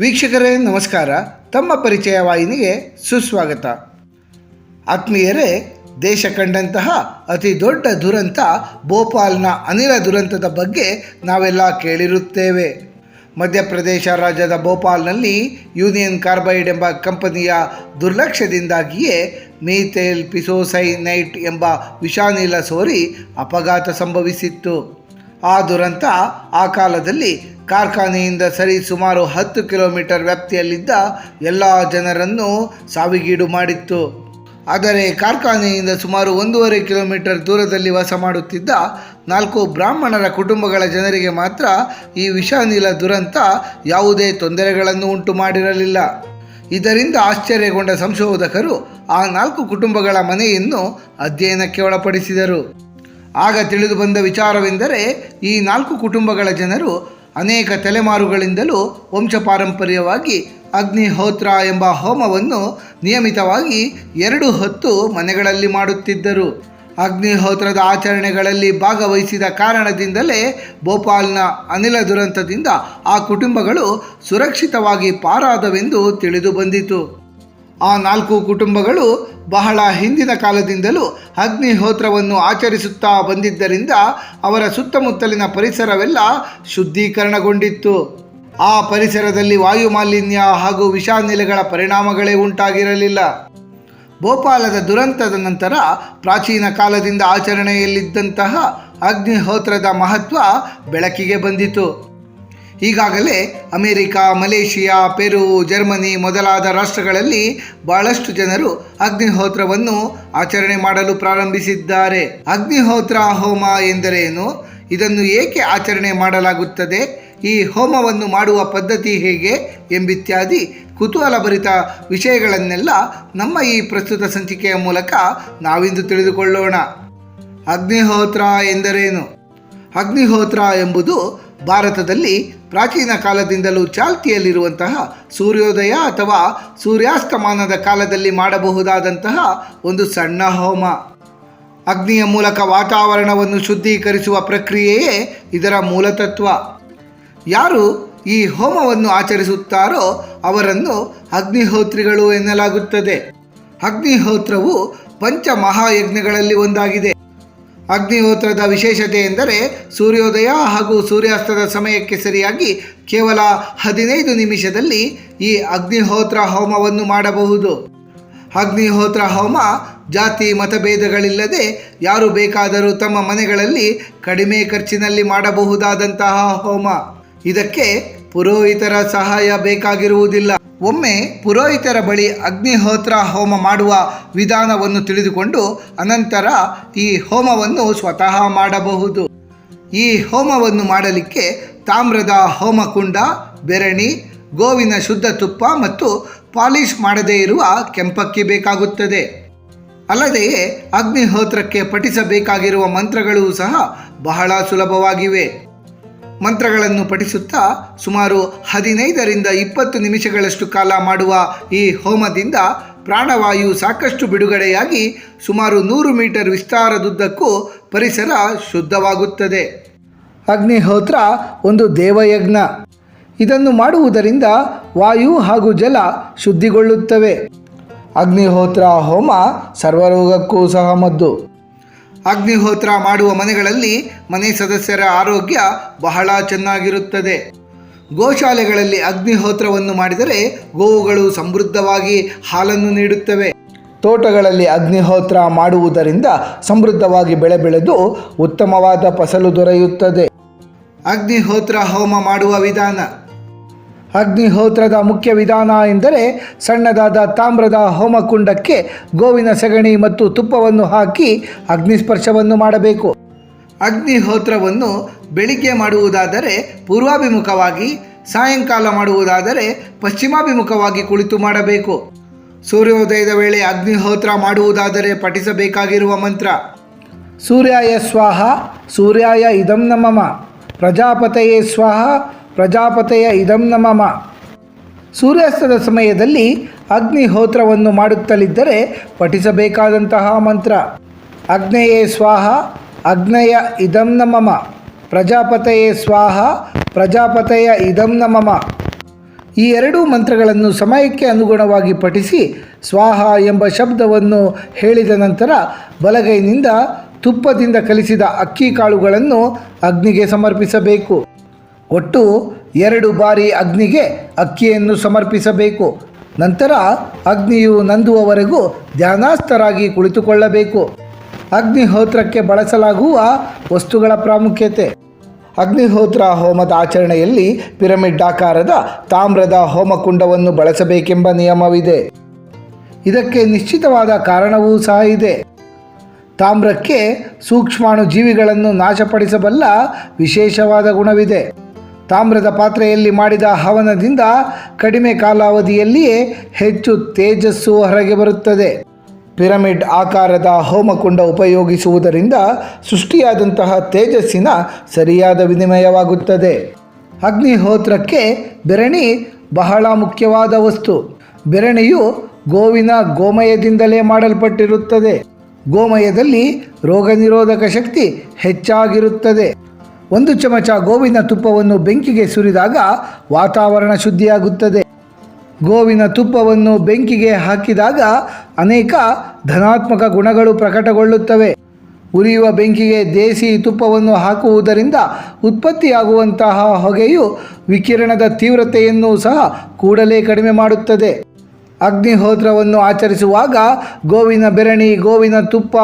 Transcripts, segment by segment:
ವೀಕ್ಷಕರೇ, ನಮಸ್ಕಾರ. ತಮ್ಮ ಪರಿಚಯ ವಾಹಿನಿಗೆ ಸುಸ್ವಾಗತ. ಆತ್ಮೀಯರೇ, ದೇಶ ಕಂಡಂತಹ ಅತಿ ದೊಡ್ಡ ದುರಂತ ಭೋಪಾಲ್ನ ಅನಿಲ ದುರಂತದ ಬಗ್ಗೆ ನಾವೆಲ್ಲ ಕೇಳಿರುತ್ತೇವೆ. ಮಧ್ಯಪ್ರದೇಶ ರಾಜ್ಯದ ಭೋಪಾಲ್ನಲ್ಲಿ ಯೂನಿಯನ್ ಕಾರ್ಬೈಡ್ ಎಂಬ ಕಂಪನಿಯ ದುರ್ಲಕ್ಷ್ಯದಿಂದಾಗಿಯೇ ಮೀಥೇಲ್ ಪಿಸೋಸೈನೈಟ್ ಎಂಬ ವಿಷಾನಿಲ ಸೋರಿ ಅಪಘಾತ ಸಂಭವಿಸಿತ್ತು. ಆ ದುರಂತ ಆ ಕಾಲದಲ್ಲಿ ಕಾರ್ಖಾನೆಯಿಂದ ಸರಿ ಸುಮಾರು ಹತ್ತು ಕಿಲೋಮೀಟರ್ ವ್ಯಾಪ್ತಿಯಲ್ಲಿದ್ದ ಎಲ್ಲ ಜನರನ್ನು ಸಾವಿಗೀಡು ಮಾಡಿತ್ತು. ಆದರೆ ಕಾರ್ಖಾನೆಯಿಂದ ಸುಮಾರು ಒಂದೂವರೆ ಕಿಲೋಮೀಟರ್ ದೂರದಲ್ಲಿ ವಾಸ ಮಾಡುತ್ತಿದ್ದ ನಾಲ್ಕು ಬ್ರಾಹ್ಮಣರ ಕುಟುಂಬಗಳ ಜನರಿಗೆ ಮಾತ್ರ ಈ ವಿಷಾನಿಲ ದುರಂತ ಯಾವುದೇ ತೊಂದರೆಗಳನ್ನು ಉಂಟು ಮಾಡಿರಲಿಲ್ಲ. ಇದರಿಂದ ಆಶ್ಚರ್ಯಗೊಂಡ ಸಂಶೋಧಕರು ಆ ನಾಲ್ಕು ಕುಟುಂಬಗಳ ಮನೆಯನ್ನು ಅಧ್ಯಯನಕ್ಕೆ ಒಳಪಡಿಸಿದರು. ಆಗ ತಿಳಿದು ಬಂದ ವಿಚಾರವೆಂದರೆ ಈ ನಾಲ್ಕು ಕುಟುಂಬಗಳ ಜನರು ಅನೇಕ ತಲೆಮಾರುಗಳಿಂದಲೂ ವಂಶಪಾರಂಪರ್ಯವಾಗಿ ಅಗ್ನಿಹೋತ್ರ ಎಂಬ ಹೋಮವನ್ನು ನಿಯಮಿತವಾಗಿ ಎರಡು ಹೊತ್ತು ಮನೆಗಳಲ್ಲಿ ಮಾಡುತ್ತಿದ್ದರು. ಅಗ್ನಿಹೋತ್ರದ ಆಚರಣೆಗಳಲ್ಲಿ ಭಾಗವಹಿಸಿದ ಕಾರಣದಿಂದಲೇ ಭೋಪಾಲ್ನ ಅನಿಲ ದುರಂತದಿಂದ ಆ ಕುಟುಂಬಗಳು ಸುರಕ್ಷಿತವಾಗಿ ಪಾರಾದವೆಂದು ತಿಳಿದು ಬಂದಿತು. ಆ ನಾಲ್ಕು ಕುಟುಂಬಗಳು ಬಹಳ ಹಿಂದಿನ ಕಾಲದಿಂದಲೂ ಅಗ್ನಿಹೋತ್ರವನ್ನು ಆಚರಿಸುತ್ತಾ ಬಂದಿದ್ದರಿಂದ ಅವರ ಸುತ್ತಮುತ್ತಲಿನ ಪರಿಸರವೆಲ್ಲ ಶುದ್ಧೀಕರಣಗೊಂಡಿತ್ತು. ಆ ಪರಿಸರದಲ್ಲಿ ವಾಯು ಮಾಲಿನ್ಯ ಹಾಗೂ ವಿಷಾನಿಲೆಗಳ ಪರಿಣಾಮಗಳೇ ಉಂಟಾಗಿರಲಿಲ್ಲ. ಭೋಪಾಲದ ದುರಂತದ ನಂತರ ಪ್ರಾಚೀನ ಕಾಲದಿಂದ ಆಚರಣೆಯಲ್ಲಿದ್ದಂತಹ ಅಗ್ನಿಹೋತ್ರದ ಮಹತ್ವ ಬೆಳಕಿಗೆ ಬಂದಿತು. ಈಗಾಗಲೇ ಅಮೆರಿಕ, ಮಲೇಷಿಯಾ, ಪೆರು, ಜರ್ಮನಿ ಮೊದಲಾದ ರಾಷ್ಟ್ರಗಳಲ್ಲಿ ಬಹಳಷ್ಟು ಜನರು ಅಗ್ನಿಹೋತ್ರವನ್ನು ಆಚರಣೆ ಮಾಡಲು ಪ್ರಾರಂಭಿಸಿದ್ದಾರೆ. ಅಗ್ನಿಹೋತ್ರ ಹೋಮ ಎಂದರೇನು? ಇದನ್ನು ಏಕೆ ಆಚರಣೆ ಮಾಡಲಾಗುತ್ತದೆ? ಈ ಹೋಮವನ್ನು ಮಾಡುವ ಪದ್ಧತಿ ಹೇಗೆ ಎಂಬಿತ್ಯಾದಿ ಕುತೂಹಲಭರಿತ ವಿಷಯಗಳನ್ನೆಲ್ಲ ನಮ್ಮ ಈ ಪ್ರಸ್ತುತ ಸಂಚಿಕೆಯ ಮೂಲಕ ನಾವಿಂದು ತಿಳಿದುಕೊಳ್ಳೋಣ. ಅಗ್ನಿಹೋತ್ರ ಎಂದರೇನು? ಅಗ್ನಿಹೋತ್ರ ಎಂಬುದು ಭಾರತದಲ್ಲಿ ಪ್ರಾಚೀನ ಕಾಲದಿಂದಲೂ ಚಾಲ್ತಿಯಲ್ಲಿರುವಂತಹ ಸೂರ್ಯೋದಯ ಅಥವಾ ಸೂರ್ಯಾಸ್ತಮಾನದ ಕಾಲದಲ್ಲಿ ಮಾಡಬಹುದಾದಂತಹ ಒಂದು ಸಣ್ಣ ಹೋಮ. ಅಗ್ನಿಯ ಮೂಲಕ ವಾತಾವರಣವನ್ನು ಶುದ್ಧೀಕರಿಸುವ ಪ್ರಕ್ರಿಯೆಯೇ ಇದರ ಮೂಲತತ್ವ. ಯಾರು ಈ ಹೋಮವನ್ನು ಆಚರಿಸುತ್ತಾರೋ ಅವರನ್ನು ಅಗ್ನಿಹೋತ್ರಿಗಳು ಎನ್ನಲಾಗುತ್ತದೆ. ಅಗ್ನಿಹೋತ್ರವು ಪಂಚ ಮಹಾಯಜ್ಞಗಳಲ್ಲಿ ಒಂದಾಗಿದೆ. ಅಗ್ನಿಹೋತ್ರದ ವಿಶೇಷತೆ ಎಂದರೆ ಸೂರ್ಯೋದಯ ಹಾಗೂ ಸೂರ್ಯಾಸ್ತದ ಸಮಯಕ್ಕೆ ಸರಿಯಾಗಿ ಕೇವಲ ಹದಿನೈದು ನಿಮಿಷದಲ್ಲಿ ಈ ಅಗ್ನಿಹೋತ್ರ ಹೋಮವನ್ನು ಮಾಡಬಹುದು. ಅಗ್ನಿಹೋತ್ರ ಹೋಮ ಜಾತಿ ಮತಭೇದಗಳಿಲ್ಲದೆ ಯಾರು ಬೇಕಾದರೂ ತಮ್ಮ ಮನೆಗಳಲ್ಲಿ ಕಡಿಮೆ ಖರ್ಚಿನಲ್ಲಿ ಮಾಡಬಹುದಾದಂತಹ ಹೋಮ. ಇದಕ್ಕೆ ಪುರೋಹಿತರ ಸಹಾಯ ಬೇಕಾಗಿರುವುದಿಲ್ಲ. ಒಮ್ಮೆ ಪುರೋಹಿತರ ಬಳಿ ಅಗ್ನಿಹೋತ್ರ ಹೋಮ ಮಾಡುವ ವಿಧಾನವನ್ನು ತಿಳಿದುಕೊಂಡು ಅನಂತರ ಈ ಹೋಮವನ್ನು ಸ್ವತಃ ಮಾಡಬಹುದು. ಈ ಹೋಮವನ್ನು ಮಾಡಲಿಕ್ಕೆ ತಾಮ್ರದ ಹೋಮಕುಂಡ, ಬೆರಣಿ, ಗೋವಿನ ಶುದ್ಧ ತುಪ್ಪ ಮತ್ತು ಪಾಲಿಶ್ ಮಾಡದೇ ಇರುವ ಕೆಂಪಕ್ಕಿ ಬೇಕಾಗುತ್ತದೆ. ಅಲ್ಲದೆಯೇ ಅಗ್ನಿಹೋತ್ರಕ್ಕೆ ಪಠಿಸಬೇಕಾಗಿರುವ ಮಂತ್ರಗಳು ಸಹ ಬಹಳ ಸುಲಭವಾಗಿವೆ. ಮಂತ್ರಗಳನ್ನು ಪಠಿಸುತ್ತಾ ಸುಮಾರು ಹದಿನೈದರಿಂದ ಇಪ್ಪತ್ತು ನಿಮಿಷಗಳಷ್ಟು ಕಾಲ ಮಾಡುವ ಈ ಹೋಮದಿಂದ ಪ್ರಾಣವಾಯು ಸಾಕಷ್ಟು ಬಿಡುಗಡೆಯಾಗಿ ಸುಮಾರು ನೂರು ಮೀಟರ್ ವಿಸ್ತಾರದುದ್ದಕ್ಕೂ ಪರಿಸರ ಶುದ್ಧವಾಗುತ್ತದೆ. ಅಗ್ನಿಹೋತ್ರ ಒಂದು ದೇವಯಜ್ಞ. ಇದನ್ನು ಮಾಡುವುದರಿಂದ ವಾಯು ಹಾಗೂ ಜಲ ಶುದ್ಧಿಗೊಳ್ಳುತ್ತವೆ. ಅಗ್ನಿಹೋತ್ರ ಹೋಮ ಸರ್ವರೋಗಕ್ಕೂ ಸಹ ಮದ್ದು. ಅಗ್ನಿಹೋತ್ರ ಮಾಡುವ ಮನೆಗಳಲ್ಲಿ ಮನೆ ಸದಸ್ಯರ ಆರೋಗ್ಯ ಬಹಳ ಚೆನ್ನಾಗಿರುತ್ತದೆ. ಗೋಶಾಲೆಗಳಲ್ಲಿ ಅಗ್ನಿಹೋತ್ರವನ್ನು ಮಾಡಿದರೆ ಗೋವುಗಳು ಸಮೃದ್ಧವಾಗಿ ಹಾಲನ್ನು ನೀಡುತ್ತವೆ. ತೋಟಗಳಲ್ಲಿ ಅಗ್ನಿಹೋತ್ರ ಮಾಡುವುದರಿಂದ ಸಮೃದ್ಧವಾಗಿ ಬೆಳೆ ಬೆಳೆದು ಉತ್ತಮವಾದ ಫಸಲು ದೊರೆಯುತ್ತದೆ. ಅಗ್ನಿಹೋತ್ರ ಹೋಮ ಮಾಡುವ ವಿಧಾನ. ಅಗ್ನಿಹೋತ್ರದ ಮುಖ್ಯ ವಿಧಾನ ಎಂದರೆ ಸಣ್ಣದಾದ ತಾಮ್ರದ ಹೋಮಕುಂಡಕ್ಕೆ ಗೋವಿನ ಸಗಣಿ ಮತ್ತು ತುಪ್ಪವನ್ನು ಹಾಕಿ ಅಗ್ನಿಸ್ಪರ್ಶವನ್ನು ಮಾಡಬೇಕು. ಅಗ್ನಿಹೋತ್ರವನ್ನು ಬೆಳಿಗ್ಗೆ ಮಾಡುವುದಾದರೆ ಪೂರ್ವಾಭಿಮುಖವಾಗಿ, ಸಾಯಂಕಾಲ ಮಾಡುವುದಾದರೆ ಪಶ್ಚಿಮಾಭಿಮುಖವಾಗಿ ಕುಳಿತು ಮಾಡಬೇಕು. ಸೂರ್ಯೋದಯದ ವೇಳೆ ಅಗ್ನಿಹೋತ್ರ ಮಾಡುವುದಾದರೆ ಪಠಿಸಬೇಕಾಗಿರುವ ಮಂತ್ರ. ಸೂರ್ಯಾಯ ಸ್ವಾಹ, ಸೂರ್ಯಾಯ ಇದಂ ನಮಮ ಪ್ರಜಾಪತಯೇ ಸ್ವಾಹ ಪ್ರಜಾಪತೆಯ ಇದಂ ನಮಮ ಸೂರ್ಯಾಸ್ತದ ಸಮಯದಲ್ಲಿ ಅಗ್ನಿಹೋತ್ರವನ್ನು ಮಾಡುತ್ತಲಿದ್ದರೆ ಪಠಿಸಬೇಕಾದಂತಹ ಮಂತ್ರ. ಅಗ್ನೆಯೇ ಸ್ವಾಹ, ಅಗ್ನಯ ಇದಂ ನಮಮ ಪ್ರಜಾಪತೆಯೇ ಸ್ವಾಹ, ಪ್ರಜಾಪತೆಯ ಇದಂ ನಮಮ ಈ ಎರಡೂ ಮಂತ್ರಗಳನ್ನು ಸಮಯಕ್ಕೆ ಅನುಗುಣವಾಗಿ ಪಠಿಸಿ ಸ್ವಾಹ ಎಂಬ ಶಬ್ದವನ್ನು ಹೇಳಿದ ನಂತರ ಬಲಗೈನಿಂದ ತುಪ್ಪದಿಂದ ಕಲಿಸಿದ ಅಕ್ಕಿ ಕಾಳುಗಳನ್ನು ಅಗ್ನಿಗೆ ಸಮರ್ಪಿಸಬೇಕು. ಒಟ್ಟು ಎರಡು ಬಾರಿ ಅಗ್ನಿಗೆ ಅಕ್ಕಿಯನ್ನು ಸಮರ್ಪಿಸಬೇಕು. ನಂತರ ಅಗ್ನಿಯು ನಂದುವವರೆಗೂ ಧ್ಯಾನಾಸ್ಥರಾಗಿ ಕುಳಿತುಕೊಳ್ಳಬೇಕು. ಅಗ್ನಿಹೋತ್ರಕ್ಕೆ ಬಳಸಲಾಗುವ ವಸ್ತುಗಳ ಪ್ರಾಮುಖ್ಯತೆ. ಅಗ್ನಿಹೋತ್ರ ಹೋಮದ ಆಚರಣೆಯಲ್ಲಿ ಪಿರಮಿಡ್ ಆಕಾರದ ತಾಮ್ರದ ಹೋಮಕುಂಡವನ್ನು ಬಳಸಬೇಕೆಂಬ ನಿಯಮವಿದೆ. ಇದಕ್ಕೆ ನಿಶ್ಚಿತವಾದ ಕಾರಣವೂ ಸಹ ಇದೆ. ತಾಮ್ರಕ್ಕೆ ಸೂಕ್ಷ್ಮಾಣು ಜೀವಿಗಳನ್ನು ನಾಶಪಡಿಸಬಲ್ಲ ವಿಶೇಷವಾದ ಗುಣವಿದೆ. ತಾಮ್ರದ ಪಾತ್ರೆಯಲ್ಲಿ ಮಾಡಿದ ಹವನದಿಂದ ಕಡಿಮೆ ಕಾಲಾವಧಿಯಲ್ಲಿಯೇ ಹೆಚ್ಚು ತೇಜಸ್ಸು ಹೊರಗೆ ಬರುತ್ತದೆ. ಪಿರಮಿಡ್ ಆಕಾರದ ಹೋಮಕುಂಡ ಉಪಯೋಗಿಸುವುದರಿಂದ ಸೃಷ್ಟಿಯಾದಂತಹ ತೇಜಸ್ಸಿನ ಸರಿಯಾದ ವಿನಿಮಯವಾಗುತ್ತದೆ. ಅಗ್ನಿಹೋತ್ರಕ್ಕೆ ಬೆರಣಿ ಬಹಳ ಮುಖ್ಯವಾದ ವಸ್ತು. ಬೆರಣಿಯು ಗೋವಿನ ಗೋಮಯದಿಂದಲೇ ಮಾಡಲ್ಪಟ್ಟಿರುತ್ತದೆ. ಗೋಮಯದಲ್ಲಿ ರೋಗ ನಿರೋಧಕ ಶಕ್ತಿ ಹೆಚ್ಚಾಗಿರುತ್ತದೆ. ಒಂದು ಚಮಚ ಗೋವಿನ ತುಪ್ಪವನ್ನು ಬೆಂಕಿಗೆ ಸುರಿದಾಗ ವಾತಾವರಣ ಶುದ್ಧಿಯಾಗುತ್ತದೆ. ಗೋವಿನ ತುಪ್ಪವನ್ನು ಬೆಂಕಿಗೆ ಹಾಕಿದಾಗ ಅನೇಕ ಧನಾತ್ಮಕ ಗುಣಗಳು ಪ್ರಕಟಗೊಳ್ಳುತ್ತವೆ. ಉರಿಯುವ ಬೆಂಕಿಗೆ ದೇಸಿ ತುಪ್ಪವನ್ನು ಹಾಕುವುದರಿಂದ ಉತ್ಪತ್ತಿಯಾಗುವಂತಹ ಹೊಗೆಯು ವಿಕಿರಣದ ತೀವ್ರತೆಯನ್ನು ಸಹ ಕೂಡಲೇ ಕಡಿಮೆ ಮಾಡುತ್ತದೆ. ಅಗ್ನಿಹೋತ್ರವನ್ನು ಆಚರಿಸುವಾಗ ಗೋವಿನ ಬೆರಣಿ, ಗೋವಿನ ತುಪ್ಪ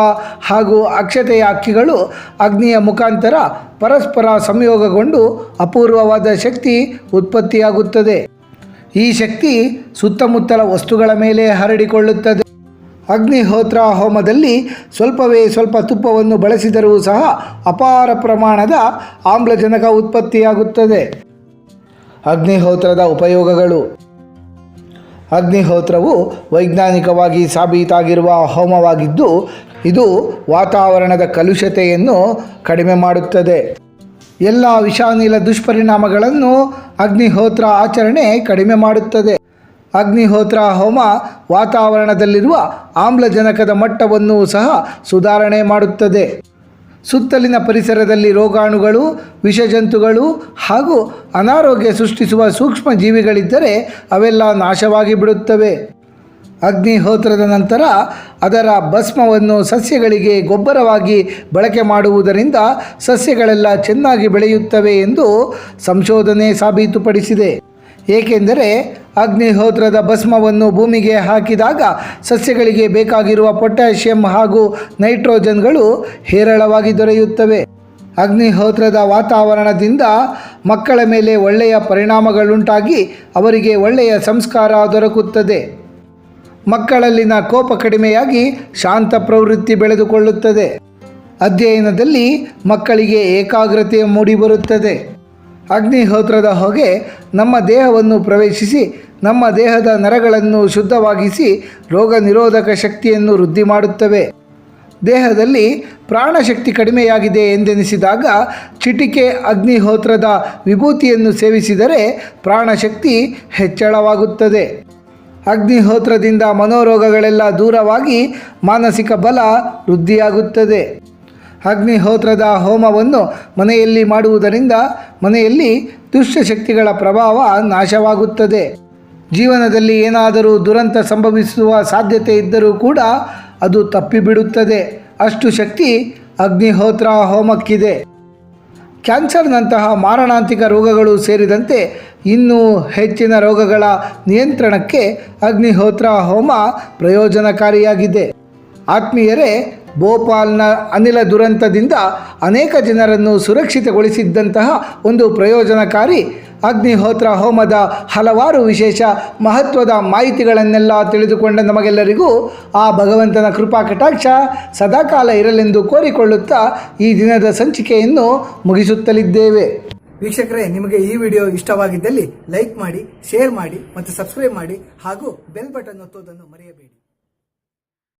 ಹಾಗೂ ಅಕ್ಷತೆಯ ಅಕ್ಕಿಗಳು ಅಗ್ನಿಯ ಮುಖಾಂತರ ಪರಸ್ಪರ ಸಂಯೋಗಗೊಂಡು ಅಪೂರ್ವವಾದ ಶಕ್ತಿ ಉತ್ಪತ್ತಿಯಾಗುತ್ತದೆ. ಈ ಶಕ್ತಿ ಸುತ್ತಮುತ್ತಲ ವಸ್ತುಗಳ ಮೇಲೆ ಹರಡಿಕೊಳ್ಳುತ್ತದೆ. ಅಗ್ನಿಹೋತ್ರ ಹೋಮದಲ್ಲಿ ಸ್ವಲ್ಪವೇ ಸ್ವಲ್ಪ ತುಪ್ಪವನ್ನು ಬಳಸಿದರೂ ಸಹ ಅಪಾರ ಪ್ರಮಾಣದ ಆಮ್ಲಜನಕ ಉತ್ಪತ್ತಿಯಾಗುತ್ತದೆ. ಅಗ್ನಿಹೋತ್ರದ ಉಪಯೋಗಗಳು. ಅಗ್ನಿಹೋತ್ರವು ವೈಜ್ಞಾನಿಕವಾಗಿ ಸಾಬೀತಾಗಿರುವ ಹೋಮವಾಗಿದ್ದು, ಇದು ವಾತಾವರಣದ ಕಲುಷತೆಯನ್ನು ಕಡಿಮೆ ಮಾಡುತ್ತದೆ. ಎಲ್ಲ ವಿಷಾನಿಲ ದುಷ್ಪರಿಣಾಮಗಳನ್ನು ಅಗ್ನಿಹೋತ್ರ ಆಚರಣೆ ಕಡಿಮೆ ಮಾಡುತ್ತದೆ. ಅಗ್ನಿಹೋತ್ರ ಹೋಮ ವಾತಾವರಣದಲ್ಲಿರುವ ಆಮ್ಲಜನಕದ ಮಟ್ಟವನ್ನು ಸಹ ಸುಧಾರಣೆ ಮಾಡುತ್ತದೆ. ಸುತ್ತಲಿನ ಪರಿಸರದಲ್ಲಿ ರೋಗಾಣುಗಳು, ವಿಷಜಂತುಗಳು ಹಾಗೂ ಅನಾರೋಗ್ಯ ಸೃಷ್ಟಿಸುವ ಸೂಕ್ಷ್ಮ ಜೀವಿಗಳಿದ್ದರೆ ಅವೆಲ್ಲ ನಾಶವಾಗಿ ಬಿಡುತ್ತವೆ. ಅಗ್ನಿಹೋತ್ರದ ನಂತರ ಅದರ ಭಸ್ಮವನ್ನು ಸಸ್ಯಗಳಿಗೆ ಗೊಬ್ಬರವಾಗಿ ಬಳಕೆ ಮಾಡುವುದರಿಂದ ಸಸ್ಯಗಳೆಲ್ಲ ಚೆನ್ನಾಗಿ ಬೆಳೆಯುತ್ತವೆ ಎಂದು ಸಂಶೋಧನೆ ಸಾಬೀತುಪಡಿಸಿದೆ. ಏಕೆಂದರೆ ಅಗ್ನಿಹೋತ್ರದ ಭಸ್ಮವನ್ನು ಭೂಮಿಗೆ ಹಾಕಿದಾಗ ಸಸ್ಯಗಳಿಗೆ ಬೇಕಾಗಿರುವ ಪೊಟ್ಯಾಷಿಯಂ ಹಾಗೂ ನೈಟ್ರೋಜನ್ಗಳು ಹೇರಳವಾಗಿ ದೊರೆಯುತ್ತವೆ. ಅಗ್ನಿಹೋತ್ರದ ವಾತಾವರಣದಿಂದ ಮಕ್ಕಳ ಮೇಲೆ ಒಳ್ಳೆಯ ಪರಿಣಾಮಗಳುಂಟಾಗಿ ಅವರಿಗೆ ಒಳ್ಳೆಯ ಸಂಸ್ಕಾರ ದೊರಕುತ್ತದೆ. ಮಕ್ಕಳಲ್ಲಿನ ಕೋಪ ಕಡಿಮೆಯಾಗಿ ಶಾಂತ ಪ್ರವೃತ್ತಿ ಬೆಳೆದುಕೊಳ್ಳುತ್ತದೆ. ಅಧ್ಯಯನದಲ್ಲಿ ಮಕ್ಕಳಿಗೆ ಏಕಾಗ್ರತೆ ಮೂಡಿಬರುತ್ತದೆ. ಅಗ್ನಿಹೋತ್ರದ ಹೊಗೆ ನಮ್ಮ ದೇಹವನ್ನು ಪ್ರವೇಶಿಸಿ, ನಮ್ಮ ದೇಹದ ನರಗಳನ್ನು ಶುದ್ಧವಾಗಿಸಿ, ರೋಗ ನಿರೋಧಕ ಶಕ್ತಿಯನ್ನು ವೃದ್ಧಿ ಮಾಡುತ್ತವೆ. ದೇಹದಲ್ಲಿ ಪ್ರಾಣಶಕ್ತಿ ಕಡಿಮೆಯಾಗಿದೆ ಎಂದೆನಿಸಿದಾಗ, ಚಿಟಿಕೆ ಅಗ್ನಿಹೋತ್ರದ ವಿಭೂತಿಯನ್ನು ಸೇವಿಸಿದರೆ ಪ್ರಾಣಶಕ್ತಿ ಹೆಚ್ಚಳವಾಗುತ್ತದೆ. ಅಗ್ನಿಹೋತ್ರದಿಂದ ಮನೋರೋಗಗಳೆಲ್ಲ ದೂರವಾಗಿ ಮಾನಸಿಕ ಬಲ ವೃದ್ಧಿಯಾಗುತ್ತದೆ. ಅಗ್ನಿಹೋತ್ರದ ಹೋಮವನ್ನು ಮನೆಯಲ್ಲಿ ಮಾಡುವುದರಿಂದ ಮನೆಯಲ್ಲಿ ದುಷ್ಟಶಕ್ತಿಗಳ ಪ್ರಭಾವ ನಾಶವಾಗುತ್ತದೆ. ಜೀವನದಲ್ಲಿ ಏನಾದರೂ ದುರಂತ ಸಂಭವಿಸುವ ಸಾಧ್ಯತೆ ಇದ್ದರೂ ಕೂಡ ಅದು ತಪ್ಪಿಬಿಡುತ್ತದೆ. ಅಷ್ಟು ಶಕ್ತಿ ಅಗ್ನಿಹೋತ್ರ ಹೋಮಕ್ಕಿದೆ. ಕ್ಯಾನ್ಸರ್ನಂತಹ ಮಾರಣಾಂತಿಕ ರೋಗಗಳು ಸೇರಿದಂತೆ ಇನ್ನೂ ಹೆಚ್ಚಿನ ರೋಗಗಳ ನಿಯಂತ್ರಣಕ್ಕೆ ಅಗ್ನಿಹೋತ್ರ ಹೋಮ ಪ್ರಯೋಜನಕಾರಿಯಾಗಿದೆ. ಆತ್ಮೀಯರೇ ಭೋಪಾಲ್ನ ಅನಿಲ ದುರಂತದಿಂದ ಅನೇಕ ಜನರನ್ನು ಸುರಕ್ಷಿತಗೊಳಿಸಿದ್ದಂತಹ ಒಂದು ಪ್ರಯೋಜನಕಾರಿ ಅಗ್ನಿಹೋತ್ರ ಹೋಮದ ಹಲವಾರು ವಿಶೇಷ ಮಹತ್ವದ ಮಾಹಿತಿಗಳನ್ನೆಲ್ಲ ತಿಳಿದುಕೊಂಡ ನಮಗೆಲ್ಲರಿಗೂ ಆ ಭಗವಂತನ ಕೃಪಾ ಕಟಾಕ್ಷ ಸದಾಕಾಲ ಇರಲೆಂದು ಕೋರಿಕೊಳ್ಳುತ್ತಾ ಈ ದಿನದ ಸಂಚಿಕೆಯನ್ನು ಮುಗಿಸುತ್ತಲಿದ್ದೇವೆ. ವೀಕ್ಷಕರೇ, ನಿಮಗೆ ಈ ವಿಡಿಯೋ ಇಷ್ಟವಾಗಿದ್ದಲ್ಲಿ ಲೈಕ್ ಮಾಡಿ, ಶೇರ್ ಮಾಡಿ ಮತ್ತು ಸಬ್ಸ್ಕ್ರೈಬ್ ಮಾಡಿ ಹಾಗೂ ಬೆಲ್ ಬಟನ್ ಒತ್ತುವುದನ್ನು ಮರೆಯಬೇಡಿ.